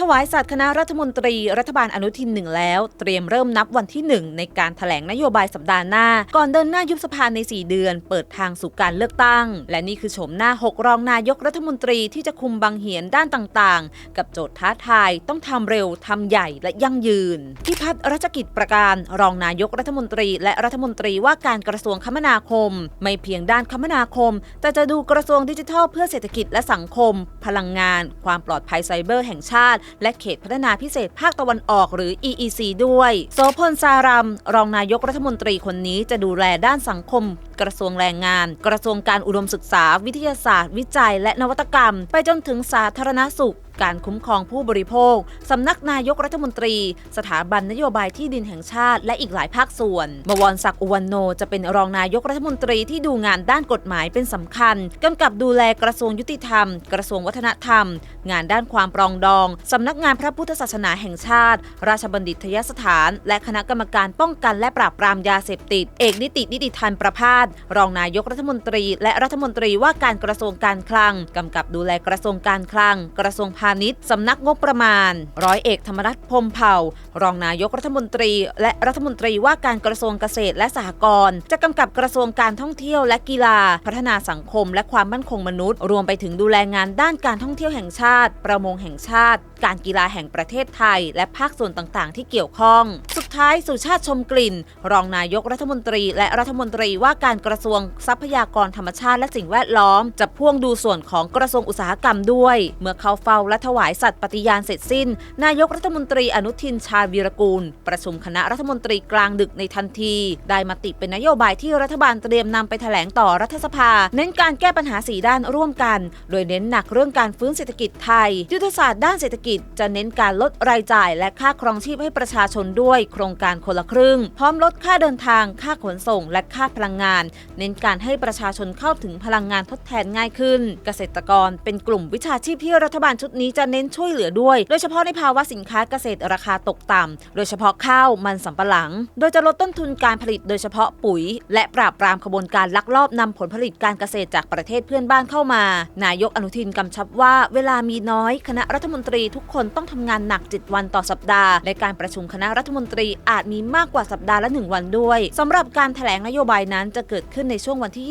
ถวายสัตย์คณะรัฐมนตรีรัฐบาลอนุทินหนึ่งแล้ว เตรียมเริ่มนับวันที่หนึ่งในการถแถลงนโยบายสัปดาห์หน้า ก่อนเดินหน้ายุบสภาใน 4 เดือน เปิดทางสู่การเลือกตั้ง และนี่คือโฉมหน้า 6 รองนายกรัฐมนตรีที่จะคุมบังเหียนด้านต่างๆ กับโจทย์ท้าทายต้องทำเร็วทำใหญ่และยั่งยืนพิพัฒน์รัชกิจประการรองนายกรัฐมนตรีและรัฐมนตรีว่าการกระทรวงคมนาคม ไม่เพียงด้านคมนาคม แต่จะดูกระทรวงดิจิทัลเพื่อเศรษฐกิจและสังคม พลังงาน ความปลอดภัยไซเบอร์แห่งชาติและเขตพัฒนาพิเศษภาคตะวันออกหรือ EEC ด้วย โสพลสารัมรองนายกรัฐมนตรีคนนี้จะดูแลด้านสังคมกระทรวงแรงงาน กระทรวงการอุดมศึกษา วิทยาศาสตร์ วิจัย และนวัตกรรม ไปจนถึงสาธารณสุข การคุ้มครองผู้บริโภค สำนักนายกรัฐมนตรี สถาบันนโยบายที่ดินแห่งชาติ และอีกหลายภาคส่วน บวรศักดิ์อุวันโน จะเป็นรองนายกรัฐมนตรีที่ดูงานด้านกฎหมายเป็นสำคัญกำกับดูแลกระทรวงยุติธรรม กระทรวงวัฒนธรรม งานด้านความปรองดอง สำนักงานพระพุทธศาสนาแห่งชาติ ราชบัณฑิตยสถาน และคณะกรรมการป้องกันและปราบปรามยาเสพติด เอกนิตินิติทันประพาสรองนายกรัฐมนตรี และรัฐมนตรีว่าการกระทรวงการคลังกำกับดูแลกระทรวงการคลัง กระทรวงพาณิชย์สำนักงบประมาณ ร้อยเอกธรรมรัฐพรมเผ่า รองนายกรัฐมนตรี และรัฐมนตรีว่าการกระทรวงเกษตรและสหกรณ์จะกำกับกระทรวงการท่องเที่ยวและกีฬา พัฒนาสังคม และความมั่นคงมนุษย์ รวมไปถึงดูแลงานด้านการท่องเที่ยวแห่งชาติ ประมงแห่งชาติ การกีฬาแห่งประเทศไทย และภาคส่วนต่างๆ ที่เกี่ยวข้อง สุดท้ายสุชาติชมกลิ่น รองนายกรัฐมนตรี และรัฐมนตรีว่าการกระทรวงทรัพยากรธรรมชาติและสิ่งแวดล้อม จะพ่วงดูส่วนของกระทรวงอุตสาหกรรมด้วย เมื่อเข้าเฝ้าและถวายสัตย์ปฏิญาณเสร็จสิ้น นายกรัฐมนตรีอนุทินชาญวีรกูล ประชุมคณะรัฐมนตรีกลางดึกในทันที ได้มติเป็นนโยบายที่รัฐบาลเตรียมนำไปแถลงต่อรัฐสภา เน้นการแก้ปัญหาสีด้านร่วมกัน โดยเน้นหนักเรื่องการฟื้นเศรษฐกิจไทย ยุทธศาสตร์ด้านเศรษฐกิจจะเน้นการลดรายจ่าย และค่าครองชีพให้ประชาชนด้วย โครงการคนละครึ่ง พร้อมลดค่าเดินทาง ค่าขนส่ง และค่าพลังงานเน้นการให้ประชาชนเข้าถึงพลังงานทดแทนง่ายขึ้น เกษตรกรเป็นกลุ่มวิชาชีพที่รัฐบาลชุดนี้จะเน้นช่วยเหลือด้วย โดยเฉพาะในภาวะสินค้าเกษตรราคาตกต่ำ โดยเฉพาะข้าวมันสำปะหลัง โดยจะลดต้นทุนการผลิตโดยเฉพาะปุ๋ย และปราบปรามขบวนการลักลอบนำผลผลิตการเกษตรจากประเทศเพื่อนบ้านเข้ามา นายกอนุทินกำชับว่าเวลามีน้อย คณะรัฐมนตรีทุกคนต้องทำงานหนัก7วันต่อสัปดาห์และการประชุมคณะรัฐมนตรีอาจมีมากกว่าสัปดาห์ละ1วันด้วยสำหรับการแถลงนโยบายนั้นจะเกเกิดขึ้นในช่วงวันที่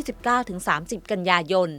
29-30 กันยายน